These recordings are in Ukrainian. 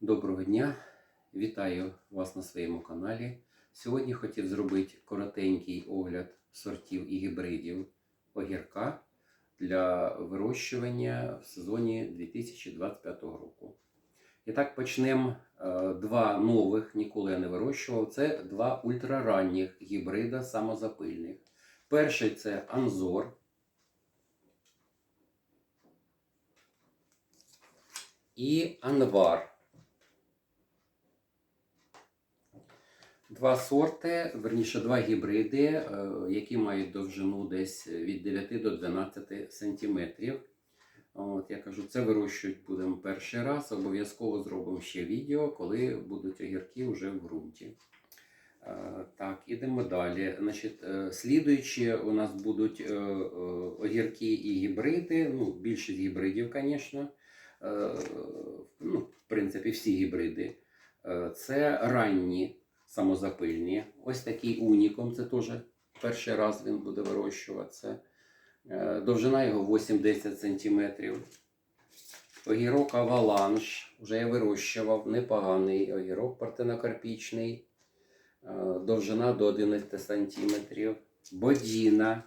Доброго дня! Вітаю вас на своєму каналі. Сьогодні хотів зробити коротенький огляд сортів і гібридів огірка для вирощування в сезоні 2025 року. І так почнемо е, два нових, ніколи я не вирощував. Це два ультраранніх гібрида самозапильних. Перший це Анзор. І Анвар. Два сорти, верніше, два гібриди, е, які мають довжину десь від 9 до 12 сантиметрів. От, я кажу, це вирощують будемо перший раз. Обов'язково зробимо ще відео, коли будуть огірки вже в ґрунті. Е, Так, ідемо далі. Значить, е, слідуючі у нас будуть огірки і гібриди. Ну, більшість гібридів, звісно. Ну, в принципі, всі гібриди. Це ранні самозапильні. Ось такий унікум. Це теж перший раз він буде вирощуватися. Е, Довжина його 8-10 см. Огірок аваланш. Вже я вирощував непоганий огірок партенокарпічний. Е, Довжина до 11 см. Бодіна.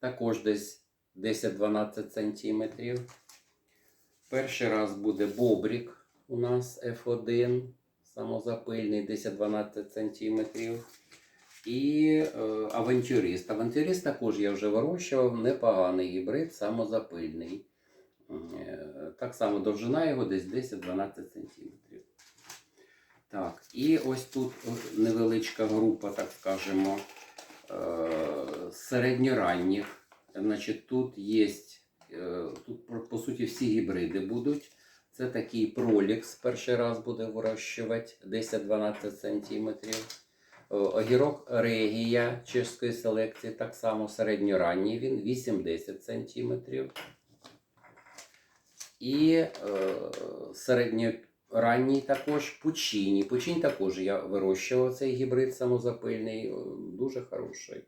Також десь 10-12 см. Перший раз буде бобрік у нас F1, самозапильний 10-12 см. І е, авантюрист. Авантюрист також я вже вирощував, непоганий гібрид, самозапильний. Е, Так само довжина його десь 10-12 см. Так, і ось тут невеличка група, так скажемо, е, середньоранніх. Значить, тут є, тут по- по суті всі гібриди будуть. Це такий пролікс, перший раз буде вирощувати 10-12 см. Огірок Регія чеської селекції, так само середньоранній він 8-10 см. І е, середньоранній також Пучині. Пучинь також я вирощував цей гібрид самозапильний, е, дуже хороший.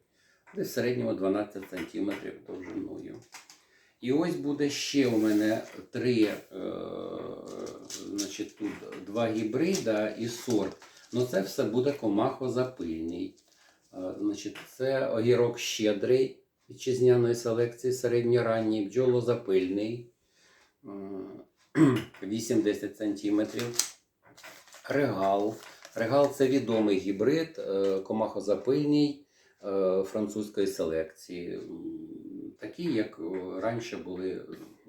Десь в середньому 12 см довжиною. І ось буде ще у мене три, е, значить, тут два гібрида і сорт. Ну це все буде комахозапильний. Е, Значить, це огірок щедрий вітчизняної селекції, середньоранній, бджолозапильний. е, 8-10 см. Регал. Регал це відомий гібрид, е, комахозапильний е, французької селекції. Такі, як раніше були,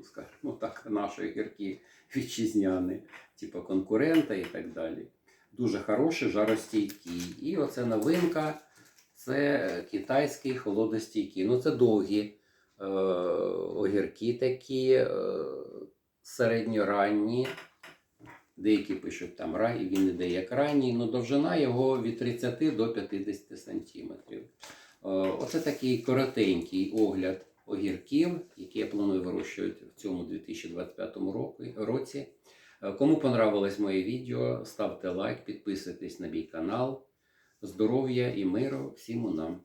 скажімо так, наші огірки вітчизняні, типу конкурента і так далі. Дуже хороший, жаростійкий. І оце новинка це китайський холодостійкий. Ну, це довгі е, огірки такі, е, середньоранні. Деякі пишуть там рай, він іде як ранній, ну довжина його від 30 до 50 сантиметрів. Е, Оце такий коротенький огляд огірків, які я планую вирощувати в цьому 2025 році. Е, Кому понравилось моє відео, ставте лайк, підписуйтесь на мій канал. Здоров'я і миру всім нам!